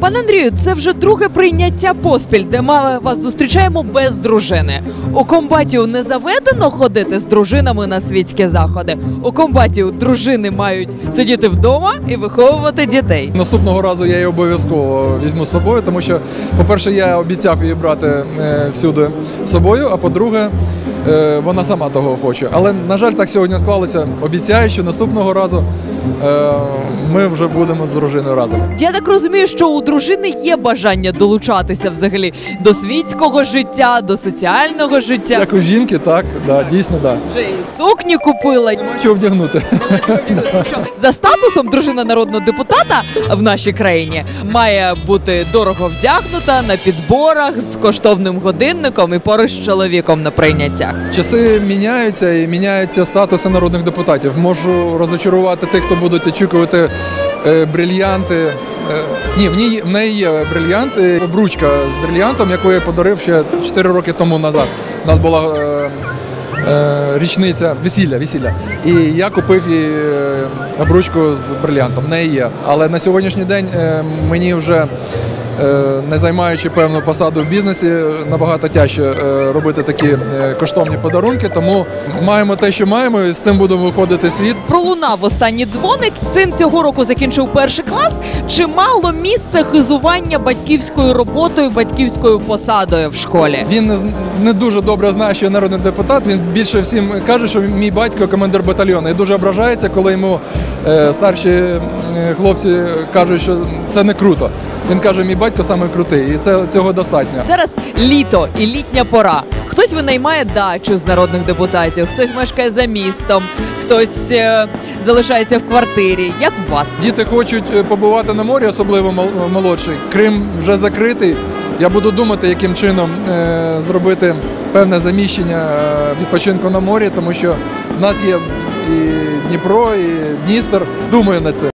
Пане Андрію, це вже друге прийняття поспіль, де ми вас зустрічаємо без дружини. У комбатів не заведено ходити з дружинами на світські заходи. У комбатів дружини мають сидіти вдома і виховувати дітей. Наступного разу я її обов'язково візьму з собою, тому що, по-перше, я обіцяв її брати е, всюди з собою, а по-друге, е, вона сама того хоче. Але, на жаль, так сьогодні склалося. Обіцяю, що наступного разу е, ми вже будемо з дружиною разом. Я так розумію, що у дружини є бажання долучатися взагалі до світського життя, до соціального життя. Як у жінки, так, да, дійсно, так. Да. Вже і сукні купила. Нема чого вдягнути. Що За статусом дружина народного депутата в нашій країні має бути дорого вдягнута на підборах з коштовним годинником і поруч з чоловіком на прийняттях. Часи міняються і міняються статуси народних депутатів. Можу розочарувати тих, хто будуть очікувати е, брильянти. Е, ні, в ній в неї є брильянт, е, обручка з брильянтом, яку я подарив ще 4 роки тому назад. У нас була е, річниця весілля, весілля. І я купив їй е, обручку з брильянтом. В неї є. Але на сьогоднішній день е, мені вже. е, Не займаючи певну посаду в бізнесі, набагато тяжче е, робити такі е, коштовні подарунки. Тому маємо те, що маємо, і з цим будемо виходити світ. Пролунав останній дзвоник. Син цього року закінчив перший клас. Чи мало місце хизування батьківською роботою, батьківською посадою в школі? Він не, не дуже добре знає, що я народний депутат. Він більше всім каже, що мій батько командир батальйону. І дуже ображається, коли йому е, старші е, хлопці кажуть, що це не круто. Він каже, мій батько саме крутий, і це цього достатньо. Зараз літо і літня пора. Хтось винаймає дачу з народних депутатів, хтось мешкає за містом, хтось е, залишається в квартирі. Як у вас? Діти хочуть побувати на морі, особливо мол- молодший. Крим вже закритий. Я буду думати, яким чином зробити певне заміщення е, відпочинку на морі, тому що в нас є і Дніпро, і Дністер. Думаю над цим.